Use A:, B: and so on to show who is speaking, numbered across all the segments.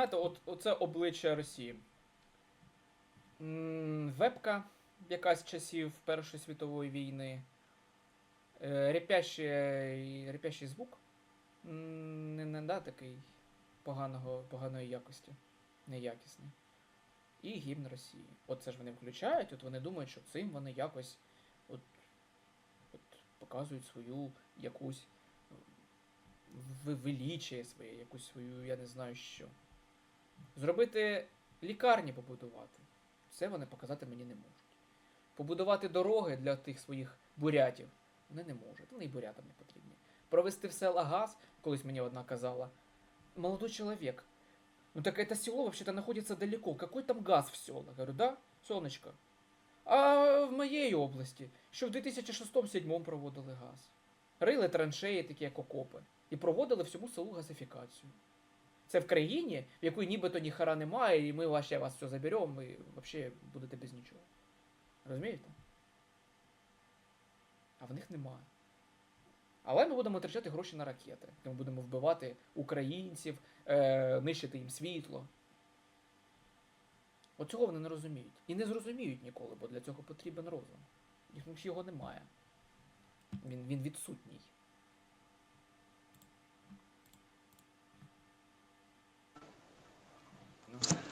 A: знаєте, от, оце обличчя Росії. Вебка якась часів Першої світової війни. Е, Репящий, звук. Не, не да, такий поганого, поганої якості. Неякісний. І гімн Росії. От це ж вони включають, от вони думають, що цим вони якось от, от показують свою якусь в- своє, якусь свою, я не знаю що. Зробити лікарні побудувати. Це вони показати мені не можуть. Побудувати дороги для тих своїх бурятів. Вони не можуть. Вони і бурятам не потрібні. Провести в села газ, колись мені одна казала. Молодой человек, ну так это село вообще-то находится далеко. Какой там газ в селах? Говорю, да, сонечко. А в моєї області, що в 2006-2007 проводили газ. Рили траншеї, такі як окопи, і проводили всьому селу газифікацію. Це в країні, в якої нібито ні хара немає, і ми ваше вас все заберемо, і взагалі будете без нічого. Розумієте? А в них немає. Але ми будемо витрачати гроші на ракети. Ми будемо вбивати українців, е, нищити їм світло. От цього вони не розуміють. І не зрозуміють ніколи, бо для цього потрібен розум. Їх його немає. Він, він відсутній.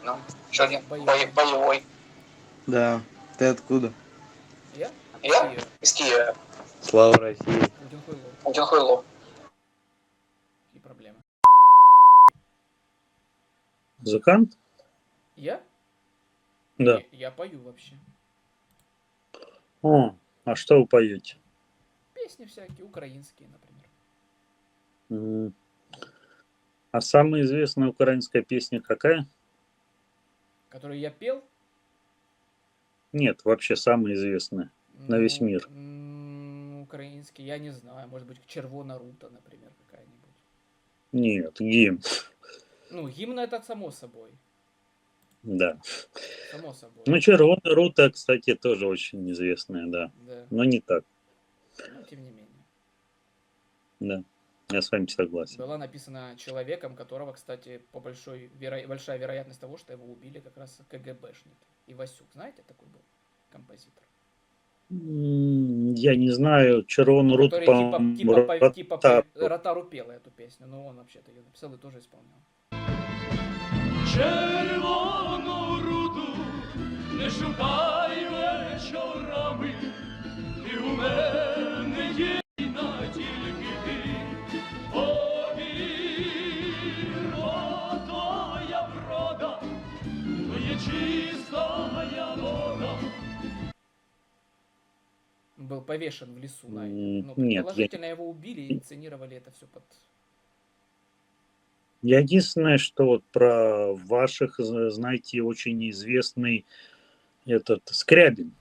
B: Ну, что я?
A: Боевой.
B: Бо- Боевой.
C: Да. Ты откуда?
A: Я?
B: Я?
A: Київ.
B: Из Киева.
C: Слава России.
A: Один хуйло.
B: Один хуйло.
A: Які проблеми?
D: Музыкант?
A: Я?
D: Да.
A: Не, я пою вообще.
D: О, а что вы поете?
A: Песни всякие, украинские, например.
D: А самая известная украинская песня какая?
A: Которые я пел.
D: Нет, вообще самая известная. На весь
A: Ну,
D: мир.
A: Украинский, я не знаю. Может быть, Червона Рута, например, какая-нибудь.
D: Нет, гимн.
A: Ну, гимн это само собой.
D: Да.
A: Само собой.
D: Ну, Червона Рута, кстати, тоже очень известная, да.
A: Да.
D: Но не так,
A: Но тем не менее.
D: да. Я с вами согласен.
A: Была написана человеком, которого, кстати, по большой веро- большая вероятность того, что его убили как раз КГБшники. Ивасюк, знаете, такой был композитор?
D: Я не знаю, Червону Руту,
A: Который типа, типа, по- типа по-
D: Ротару.
A: Ротару пела эту песню, но он вообще-то ее написал и тоже исполнял.
E: Червону руду не шукай вечорами, ти у мене єдина
A: Был повешен в лесу. на- ну,
D: нет, я-
A: предположительно, его убили и инсценировали это все под...
D: Я единственное, что вот про ваших, знаете, очень известный этот Скрябин.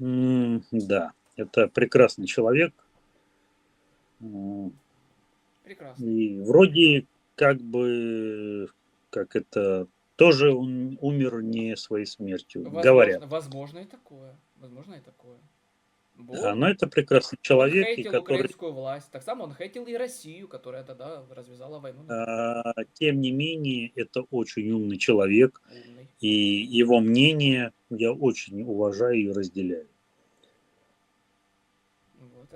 D: М, Да, это прекрасный человек.
A: Прекрасно.
D: И вроде как бы, как это, тоже он умер не своей смертью,
A: Возможно,
D: говорят.
A: Возможно и такое. Возможно и такое. Бо
D: Да, но это прекрасный
A: он
D: человек, и
A: хейтил
D: который
A: украинскую власть. Так само он хейтил и Россию, которая тогда развязала войну.
D: А, Тем не менее, это очень умный человек,
A: Умный.
D: и его мнение я очень уважаю и разделяю.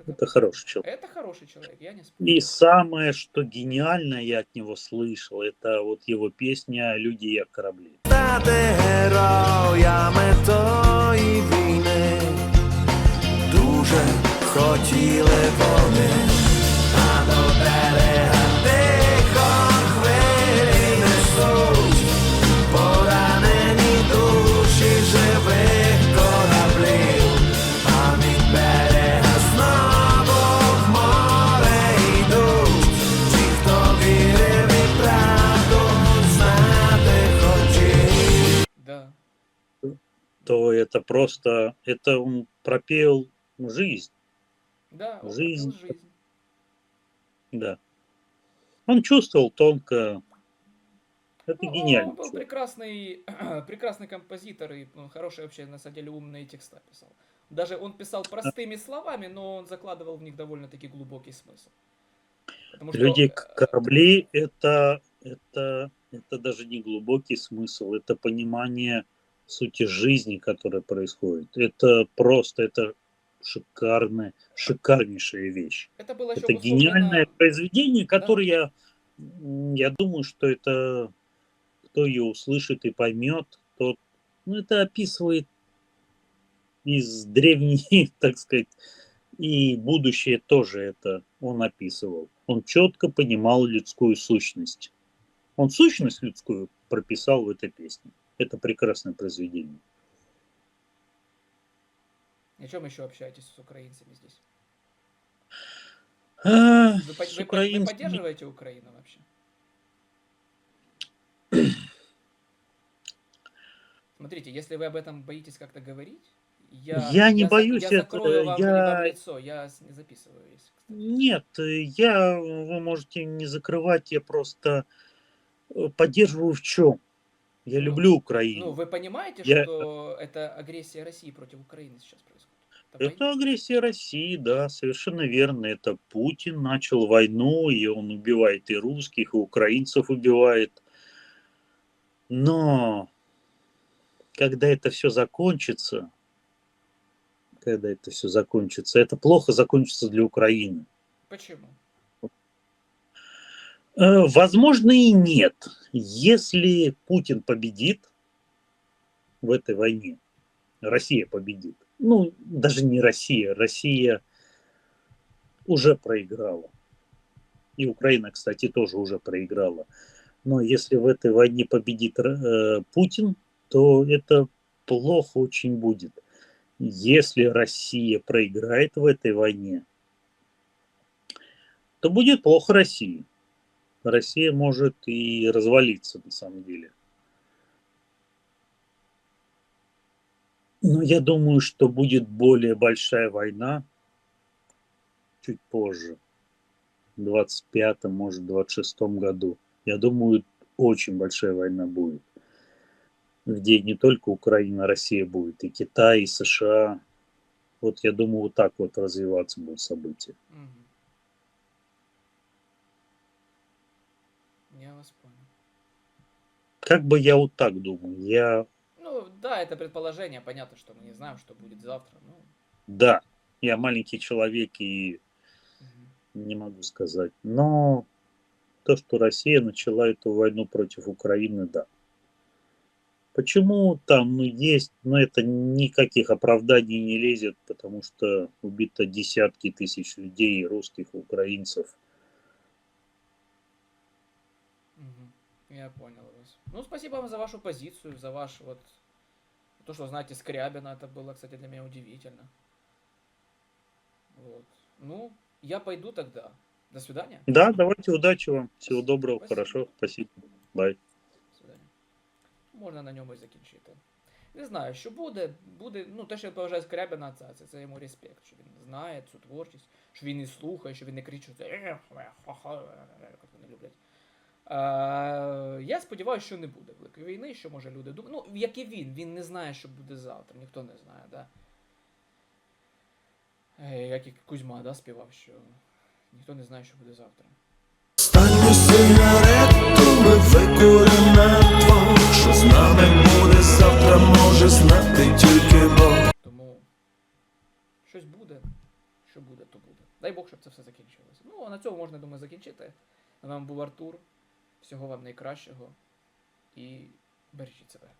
A: Вот это,
D: Это хороший человек.
A: это хороший человек, я не спорю.
D: И самое, что гениальное я от него слышал, это вот его песня «Люди як корабли».
F: стати героями тої війни. Дуже хотіли вони,
D: То это просто, это он пропел жизнь,
A: Да, он
D: Жизнь.
A: жизнь.
D: да. Он чувствовал тонко. Это
A: Ну,
D: гениально.
A: Он был прекрасный, прекрасный композитор и ну, хороший вообще, на самом деле, умные текста писал. Даже он писал простыми словами, но он закладывал в них довольно-таки глубокий смысл. Потому что,
D: Люди
A: э,
D: корабли это, это, это даже не глубокий смысл, это понимание сути жизни, которая происходит. Это просто, это шикарная, шикарнейшая вещь.
A: это было
D: Это гениальное произведение,
A: Да.
D: которое я, м, я думаю, что это кто ее услышит и поймет, тот, ну, это описывает из древней, так сказать, и будущее тоже это он описывал. Он четко понимал людскую сущность. Он сущность людскую прописал в этой песне. Это прекрасное произведение.
A: О чем еще общаетесь с украинцами здесь?
D: А,
A: Вы,
D: с
A: вы- вы
D: украинцами-
A: поддерживаете Украину вообще? Смотрите, если вы об этом боитесь как-то говорить, я,
D: Я не
A: за-
D: боюсь
A: я закрою вам,
D: я-
A: вам лицо, я не записываю, если, кстати.
D: Нет, я, вы можете не закрывать, я просто э, поддерживаю в чем. Я
A: Ну,
D: люблю Украину.
A: Ну, вы понимаете,
D: Я-
A: что это агрессия России против Украины сейчас происходит? Это.
D: Это агрессия России, да, совершенно верно. Это Путин начал войну, и он убивает и русских, и украинцев убивает. Но когда это все закончится, когда это все закончится, это плохо закончится для Украины.
A: Почему?
D: Э, Возможно и нет. Если Путин победит в этой войне, Россия победит. Ну, даже не Россия. Россия уже проиграла. И Украина, кстати, тоже уже проиграла. Но если в этой войне победит э, Путин, то это плохо очень будет. Если Россия проиграет в этой войне, то будет плохо России. Россия может и развалиться на самом деле. Но я думаю, что будет более большая война чуть позже, в 25-м, может, 26-м году. Я думаю, очень большая война будет, где не только Украина, Россия будет, и Китай, и США. Вот я думаю, вот так вот развиваться будут события.
A: Мгм. Я вас понял.
D: Как бы я вот так думаю. Я
A: Ну, да, это предположение. Понятно, что мы не знаем, что будет завтра. Ну,
D: Да, я маленький человек и
A: мгм.
D: не могу сказать. Но то, что Россия начала эту войну против Украины, да. Почему там ну, есть, но это никаких оправданий не лезет, потому что убито десятки тысяч людей, русских, украинцев.
A: Я понял вас. Ну, спасибо вам за вашу позицию, за ваш вот... То, что знаете Скрябина, это было, кстати, для меня удивительно. Вот. Ну, я пойду тогда. До свидания.
D: Да, давайте удачи вам. Всего доброго,
A: Спасибо.
D: хорошо, спасибо. Бай.
A: До свидання. Можна на ньому і закінчити. Не знаю, що буде. Буде, ну, те, що я поважаю Скрябіна, це, це, це йому респект, що він знає цю творчість, що він і слухає, що він не кричить, «Ех, е, ха-ха, е, як вони люблять. Е, я сподіваюся, що не буде великої війни, що може люди думають. Ну, як і він, він не знає, що буде завтра, ніхто не знає, да? Е, як і Кузьма, да, співав, що ніхто не знає, що буде завтра.
F: Останню сигарету ми викуримо двох Що з нами буде завтра, може знати тільки Бог
A: Тому щось буде, що буде, то буде. Дай Бог, щоб це все закінчилося. Ну, а на цьому можна, думаю, закінчити. З вами був Артур. Всього вам найкращого і бережіть себе.